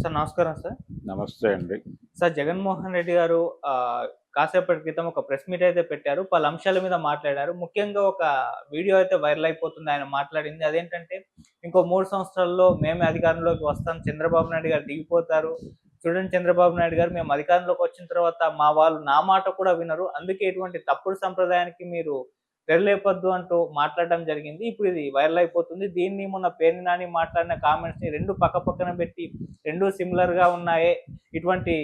Sir నమస్కారం sir. నమస్తే అండి. సార్ జగన్మోహన్ రెడ్డి గారు కాసేపటి క్రితం ఒక ప్రెస్ మీట్ అయితే పెట్టారు. పలు అంశాల మీద మాట్లాడారు. ముఖ్యంగా ఒక వీడియో అయితే వైరల్ అయిపోతుంది. ఆయన మాట్లాడింది అదేంటంటే ఇంకో మూడు సంవత్సరాల్లో మేమే అధికారంలోకి వస్తాం. చంద్రబాబు నాయుడు గారు దిగిపోతారు. చూడండి చంద్రబాబు నాయుడు గారు మేము అధికారంలోకి వచ్చిన తర్వాత మా వాళ్ళు నా మాట కూడా వినరు. అందుకే ఇటువంటి తప్పుడు సంప్రదాయానికి మీరు తెరలేపొద్దు అంటూ మాట్లాడడం జరిగింది. ఇప్పుడు ఇది వైరల్ అయిపోతుంది. దీన్ని మొన్న పేర్ని నాని మాట్లాడిన కామెంట్స్ని రెండు పక్క పక్కన పెట్టి రెండు సిమిలర్గా ఉన్నాయే. ఇటువంటి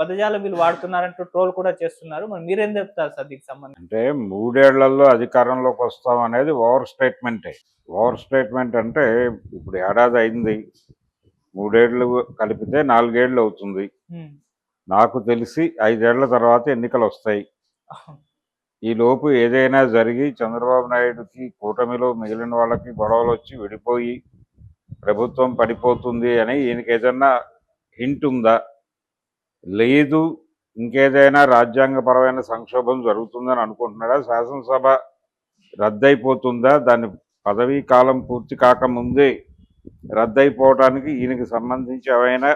పదజాలం వీళ్ళు వాడుతున్నారంటూ ట్రోల్ కూడా చేస్తున్నారు. మరి మీరేం చెప్తారు సార్ దీనికి సంబంధించి? అంటే మూడేళ్ళలో అధికారంలోకి వస్తాం అనేది ఓవర్ స్టేట్మెంటే. ఓవర్ స్టేట్మెంట్ అంటే ఇప్పుడు ఏడాది అయింది. మూడేళ్ళు కలిపితే నాలుగేళ్ళు అవుతుంది. నాకు తెలిసి ఐదేళ్ళ తర్వాత ఎన్నికలు వస్తాయి. ఈ లోపు ఏదైనా జరిగి చంద్రబాబు నాయుడుకి కూటమిలో మిగిలిన వాళ్ళకి గొడవలు వచ్చి విడిపోయి ప్రభుత్వం పడిపోతుంది అని ఈయనకి ఏదన్నా హింట్ ఉందా? లేదు ఇంకేదైనా రాజ్యాంగపరమైన సంక్షోభం జరుగుతుందని అనుకుంటున్నాడా? శాసనసభ రద్దయిపోతుందా? దాని పదవీ కాలం పూర్తి కాకముందే రద్దయిపోవటానికి ఈయనకి సంబంధించి ఏమైనా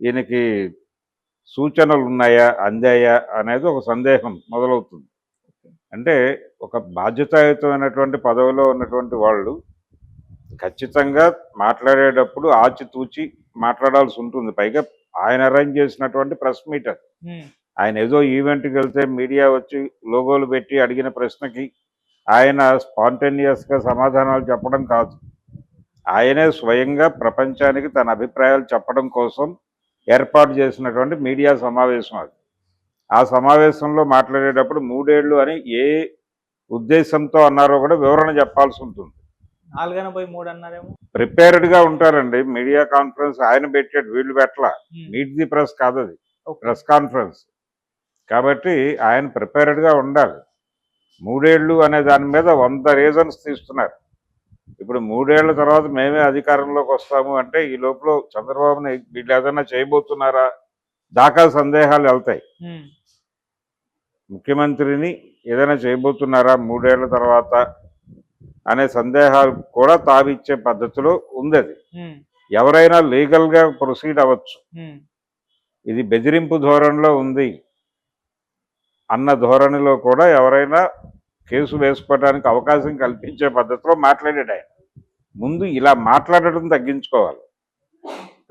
ఈయనకి సూచనలు ఉన్నాయా అందాయా? అనేది ఒక సందేహం మొదలవుతుంది. అంటే ఒక బాధ్యతాయుతమైనటువంటి పదవిలో ఉన్నటువంటి వాళ్ళు ఖచ్చితంగా మాట్లాడేటప్పుడు ఆచితూచి మాట్లాడాల్సి ఉంటుంది పైగా ఆయన అరేంజ్ చేసినటువంటి ప్రెస్ మీట్ అది. ఉమ్. ఆయన ఏదో ఈవెంట్కి వెళ్తే మీడియా వచ్చి లోగోలు పెట్టి అడిగిన ప్రశ్నకి ఆయన స్పాంటేనియస్గా సమాధానాలు చెప్పడం కాదు ఆయనే స్వయంగా ప్రపంచానికి తన అభిప్రాయాలు చెప్పడం కోసం ఏర్పాటు చేసినటువంటి మీడియా సమావేశం అది ఆ సమావేశంలో మాట్లాడేటప్పుడు మూడేళ్ళు అని ఏ ఉద్దేశంతో అన్నారో కూడా వివరణ చెప్పాల్సి ఉంటుంది. నాలుగన పోయి మూడు అన్నారేమో ప్రిపేర్డ్గా ఉంటారండి. మీడియా కాన్ఫరెన్స్ ఆయన పెట్టాడు వీళ్ళు పెట్టలా. మీట్ ది ప్రెస్ కాదు అది. Press conference. కాబట్టి ఆయన ప్రిపేర్డ్గా ఉండాలి. మూడేళ్ళు అనే దాని మీద వంద రీజన్స్ తీస్తున్నారు. ఇప్పుడు మూడేళ్ళ తర్వాత మేమే అధికారంలోకి వస్తాము అంటే ఈ లోపల చంద్రబాబుని వీళ్ళు ఏదైనా చేయబోతున్నారా? దాకా సందేహాలు వెళ్తాయి. ముఖ్యమంత్రిని ఏదైనా చేయబోతున్నారా మూడేళ్ళ తర్వాత అనే సందేహాలు కూడా తావిచ్చే పద్ధతిలో ఉంది అది. ఎవరైనా లీగల్గా ప్రొసీడ్ అవ్వచ్చు. ఇది బెదిరింపు ధోరణిలో ఉంది. అన్న ధోరణిలో కూడా ఎవరైనా కేసు వేసుకోవడానికి అవకాశం కల్పించే పద్ధతిలో మాట్లాడాడు ఆయన. ముందు ఇలా మాట్లాడడం తగ్గించుకోవాలి.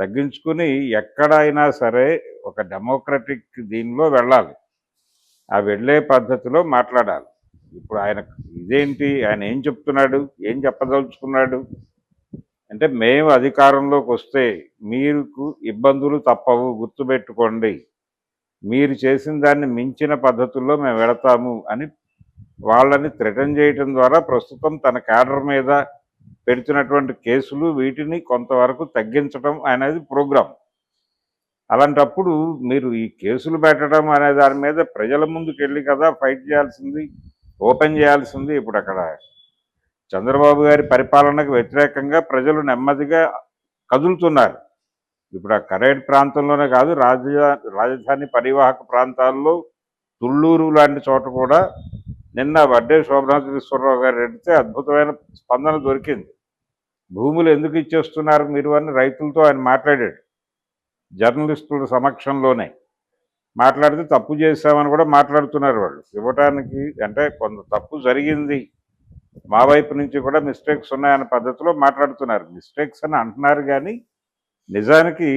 తగ్గించుకుని ఎక్కడైనా సరే ఒక డెమోక్రటిక్ దీనిలో వెళ్ళాలి. ఆ వెళ్ళే పద్ధతిలో మాట్లాడాలి. ఇప్పుడు ఆయన ఇదేంటి? ఆయన ఏం చెప్తున్నాడు? ఏం చెప్పదలుచుకున్నాడు? అంటే మేము అధికారంలోకి వస్తే మీకు ఇబ్బందులు తప్పవు గుర్తుపెట్టుకోండి. మీరు చేసిన దాన్ని మించిన పద్ధతుల్లో మేము వెళతాము అని వాళ్ళని థ్రెటన్ చేయటం ద్వారా ప్రస్తుతం తన క్యాడర్ మీద పెడుతున్నటువంటి కేసులు వీటిని కొంతవరకు తగ్గించడం అనేది ప్రోగ్రాం. అలాంటప్పుడు మీరు ఈ కేసులు పెట్టడం అనే దాని మీద ప్రజల ముందుకు వెళ్ళి కదా ఫైట్ చేయాల్సింది ఓపెన్ చేయాల్సింది. ఇప్పుడు అక్కడ చంద్రబాబు గారి పరిపాలనకు వ్యతిరేకంగా ప్రజలు నెమ్మదిగా కదులుతున్నారు. ఇప్పుడు ఆ కరేడ్ ప్రాంతంలోనే కాదు రాజధా రాజధాని పరివాహక ప్రాంతాల్లో తుళ్ళూరు లాంటి చోట కూడా నిన్న వడ్డే శోభనాథేశ్వరరావు గారు అడిగితే అద్భుతమైన స్పందన దొరికింది. భూములు ఎందుకు ఇచ్చేస్తున్నారు మీరు అని రైతులతో ఆయన మాట్లాడాడు. జర్నలిస్టుల సమక్షంలోనే మాట్లాడితే తప్పు చేశామని కూడా మాట్లాడుతున్నారు వాళ్ళు. ఇవ్వటానికి అంటే కొంత తప్పు జరిగింది. మా వైపు నుంచి కూడా మిస్టేక్స్ ఉన్నాయన్న పద్ధతిలో మాట్లాడుతున్నారు. మిస్టేక్స్ అని అంటున్నారు కానీ నిజానికి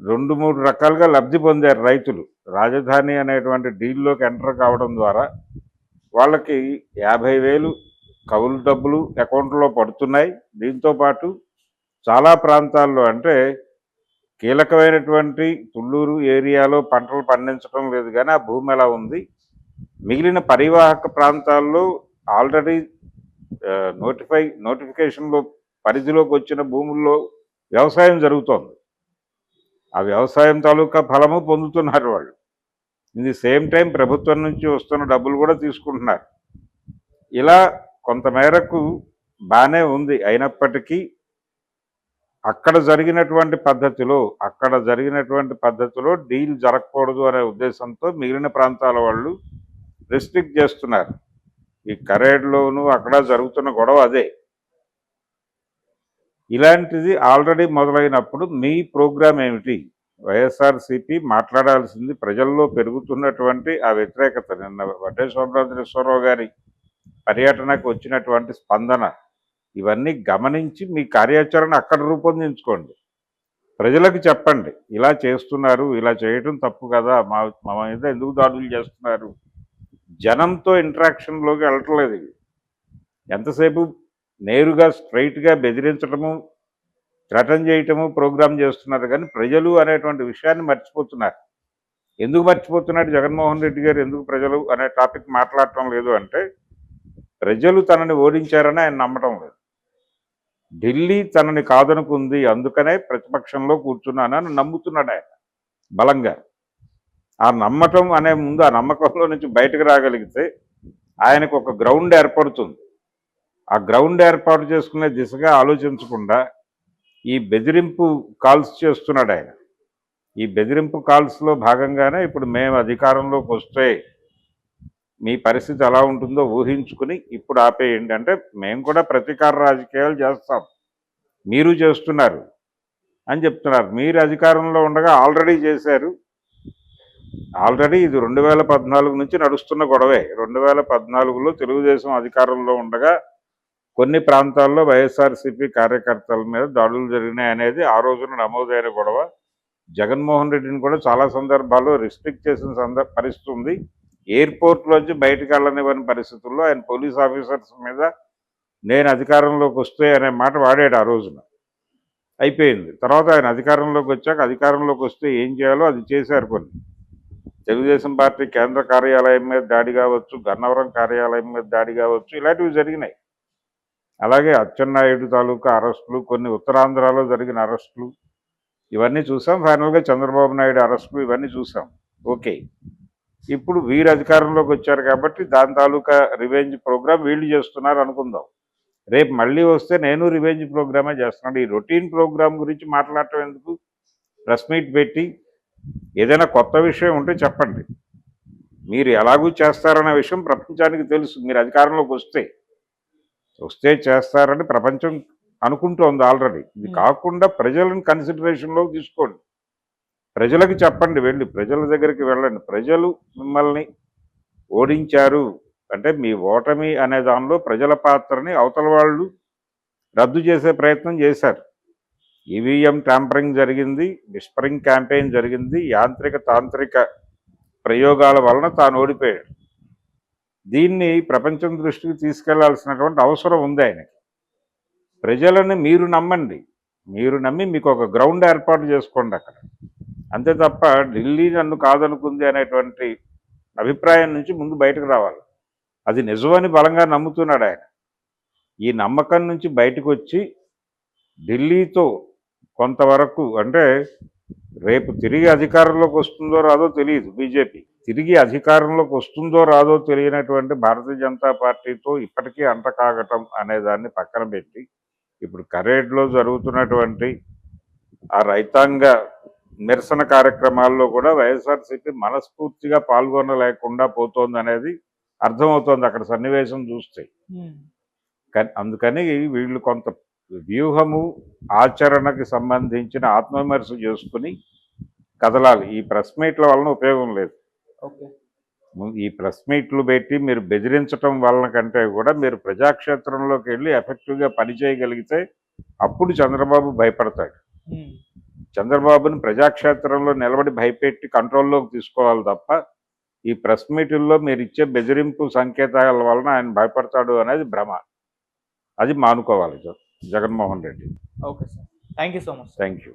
రెండు మూడు రకాలుగా లబ్ధి పొందారు రైతులు. రాజధాని అనేటువంటి డీల్లోకి ఎంటర్ కావడం ద్వారా వాళ్ళకి యాభై వేలు కవులు డబ్బులు అకౌంట్లో పడుతున్నాయి. దీంతో పాటు చాలా ప్రాంతాల్లో అంటే కీలకమైనటువంటి తుళ్ళూరు ఏరియాలో పంటలు పండించడం లేదు కానీ ఆ భూమి ఎలా ఉంది? మిగిలిన పరివాహక ప్రాంతాల్లో ఆల్రెడీ నోటిఫై నోటిఫికేషన్లో పరిధిలోకి వచ్చిన భూముల్లో వ్యవసాయం జరుగుతోంది. ఆ వ్యవసాయం తాలూకా ఫలము పొందుతున్నారు వాళ్ళు. ఇది సేమ్ టైం ప్రభుత్వం నుంచి వస్తున్న డబ్బులు కూడా తీసుకుంటున్నారు. ఇలా కొంతమేరకు బాగానే ఉంది. అయినప్పటికీ అక్కడ జరిగినటువంటి పద్ధతిలో అక్కడ జరిగినటువంటి పద్ధతిలో డీల్ జరగకూడదు అనే ఉద్దేశంతో మిగిలిన ప్రాంతాల వాళ్ళు రిస్ట్రిక్ట్ చేస్తున్నారు. ఈ కరేడ్లోనూ అక్కడ జరుగుతున్న గొడవ అదే. ఇలాంటిది ఆల్రెడీ మొదలైనప్పుడు మీ ప్రోగ్రాం ఏమిటి? వైఎస్ఆర్సిపి మాట్లాడాల్సింది ప్రజల్లో పెరుగుతున్నటువంటి ఆ వ్యతిరేకత. నిన్న వడ్డేశ్వరరావు గారి పర్యటనకు వచ్చినటువంటి స్పందన ఇవన్నీ గమనించి మీ కార్యాచరణ అక్కడ రూపొందించుకోండి. ప్రజలకు చెప్పండి ఇలా చేస్తున్నారు ఇలా చేయటం తప్పు కదా మా మా మీద ఎందుకు దాడులు చేస్తున్నారు? జనంతో ఇంటరాక్షన్లోకి వెళ్ళట్లేదు ఇది. ఎంతసేపు నేరుగా స్ట్రైట్గా బెదిరించడము థ్రటన్ చేయటము ప్రోగ్రామ్ చేస్తున్నారు కానీ ప్రజలు అనేటువంటి విషయాన్ని మర్చిపోతున్నారు. ఎందుకు మర్చిపోతున్నాడు జగన్మోహన్ రెడ్డి గారు ఎందుకు ప్రజలు అనే టాపిక్ మాట్లాడటం లేదు అంటే ప్రజలు తనని ఓడించారని ఆయన నమ్మటం లేదు. ఢిల్లీ తనని కాదనుకుంది అందుకనే ప్రతిపక్షంలో కూర్చున్నానని నమ్ముతున్నాడు ఆయన బలంగా. ఆ నమ్మటం అనే ముందు ఆ నమ్మకంలో నుంచి బయటకు రాగలిగితే ఆయనకు ఒక గ్రౌండ్ ఏర్పడుతుంది. ఆ గ్రౌండ్ ఏర్పాటు చేసుకునే దిశగా ఆలోచించకుండా ఈ బెదిరింపు కాల్స్ చేస్తున్నాడు ఆయన. ఈ బెదిరింపు కాల్స్లో భాగంగానే ఇప్పుడు మేము అధికారంలోకి వస్తే మీ పరిస్థితి ఎలా ఉంటుందో ఊహించుకుని ఇప్పుడు ఆపేయండి. అంటే మేము కూడా ప్రతీకార రాజకీయాలు చేస్తాం. మీరు చేస్తున్నారు అని చెప్తున్నారు. మీరు అధికారంలో ఉండగా ఆల్రెడీ చేశారు. ఆల్రెడీ ఇది రెండు వేల పద్నాలుగు నుంచి నడుస్తున్న గొడవే. రెండు వేల పద్నాలుగులో తెలుగుదేశం అధికారంలో ఉండగా కొన్ని ప్రాంతాల్లో వైఎస్ఆర్సీపీ కార్యకర్తల మీద దాడులు జరిగినాయి అనేది ఆ రోజున నమోదైన గొడవ. జగన్మోహన్ రెడ్డిని కూడా చాలా సందర్భాల్లో రిస్ట్రిక్ట్ చేసిన సందర్భ పరిస్థితి ఉంది. ఎయిర్పోర్ట్లోంచి బయటకు వెళ్ళనివ్వని పరిస్థితుల్లో ఆయన పోలీస్ ఆఫీసర్స్ మీద నేను అధికారంలోకి వస్తే అనే మాట వాడాడు ఆ రోజున. అయిపోయింది. తర్వాత ఆయన అధికారంలోకి వచ్చాక అధికారంలోకి వస్తే ఏం చేయాలో అది చేశారు కొన్ని. తెలుగుదేశం పార్టీ కేంద్ర కార్యాలయం మీద దాడి కావచ్చు గన్నవరం కార్యాలయం మీద దాడి కావచ్చు ఇలాంటివి జరిగినాయి. అలాగే అచ్చెన్నాయుడు తాలూకా అరెస్టులు కొన్ని ఉత్తరాంధ్రలో జరిగిన అరెస్టులు ఇవన్నీ చూసాం. ఫైనల్గా చంద్రబాబు నాయుడు అరెస్టులు ఇవన్నీ చూసాం. ఓకే. ఇప్పుడు వీరు అధికారంలోకి వచ్చారు కాబట్టి దాని తాలూకా రివెంజ్ ప్రోగ్రామ్ వీళ్ళు చేస్తున్నారు అనుకుందాం. రేపు మళ్ళీ వస్తే నేను రివెంజ్ ప్రోగ్రామే చేస్తున్నాను. ఈ రొటీన్ ప్రోగ్రామ్ గురించి మాట్లాడటం ఎందుకు? ప్రెస్ మీట్ పెట్టి ఏదైనా కొత్త విషయం ఉంటే చెప్పండి. మీరు ఎలాగూ చేస్తారనే విషయం ప్రపంచానికి తెలుసు. మీరు అధికారంలోకి వస్తే వస్తే చేస్తారని ప్రపంచం అనుకుంటోంది ఆల్రెడీ ఇది Hmm. కాకుండా ప్రజలను కన్సిడరేషన్లోకి తీసుకోండి. ప్రజలకు చెప్పండి వెళ్ళి ప్రజల దగ్గరికి వెళ్ళండి. ప్రజలు మిమ్మల్ని ఓడించారు. అంటే మీ ఓటమి అనే దానిలో ప్రజల పాత్రని అవతల వాళ్ళు రద్దు చేసే ప్రయత్నం చేశారు. ఈవీఎం ట్యాంపరింగ్ జరిగింది విస్పరింగ్ క్యాంపెయిన్ జరిగింది యాంత్రిక తాంత్రిక ప్రయోగాల వలన తాను ఓడిపోయాడు. దీన్ని ప్రపంచం దృష్టికి తీసుకెళ్ళాల్సినటువంటి అవసరం ఉంది ఆయనకి. ప్రజలను మీరు నమ్మండి. మీరు నమ్మి మీకు ఒక గ్రౌండ్ ఏర్పాటు చేసుకోండి అక్కడ. అంతే తప్ప ఢిల్లీ నన్ను కాదనుకుంది అనేటువంటి అభిప్రాయం నుంచి ముందు బయటకు రావాలి. అది నిజమని బలంగా నమ్ముతున్నాడు ఆయన. ఈ నమ్మకం నుంచి బయటకు వచ్చి ఢిల్లీతో కొంతవరకు అంటే రేపు తిరిగి అధికారంలోకి వస్తుందో రాదో తెలియదు బీజేపీ. తిరిగి అధికారంలోకి వస్తుందో రాదో తెలియనటువంటి భారతీయ జనతా పార్టీతో ఇప్పటికీ అంటకాగటం అనే దాన్ని పక్కన పెట్టి ఇప్పుడు కరేడ్లో జరుగుతున్నటువంటి ఆ రైతాంగ నిరసన కార్యక్రమాల్లో కూడా వైఎస్ఆర్సీపీ మనస్ఫూర్తిగా పాల్గొనలేకుండా పోతోంది అనేది అర్థమవుతోంది అక్కడ సన్నివేశం చూస్తే. కానీ అందుకని వీళ్ళు కొంత వ్యూహము ఆచరణకి సంబంధించిన ఆత్మవిమర్శ చేసుకుని కదలాలి. ఈ ప్రెస్ మీట్ల వలన ఉపయోగం లేదు. ఈ ప్రెస్ మీట్లు పెట్టి మీరు బెదిరించటం వలన కంటే కూడా మీరు ప్రజాక్షేత్రంలోకి వెళ్ళి ఎఫెక్టివ్గా పని చేయగలిగితే అప్పుడు చంద్రబాబు భయపడతాడు. చంద్రబాబుని ప్రజాక్షేత్రంలో నిలబడి భయపెట్టి కంట్రోల్లోకి తీసుకోవాలి తప్ప ఈ ప్రెస్ మీటుల్లో మీరు ఇచ్చే బెదిరింపు సంకేతాల వలన ఆయన భయపడతాడు అనేది భ్రమ. అది మానుకోవాలి Jaganmohan Reddy. Okay sir. Thank you so much thank you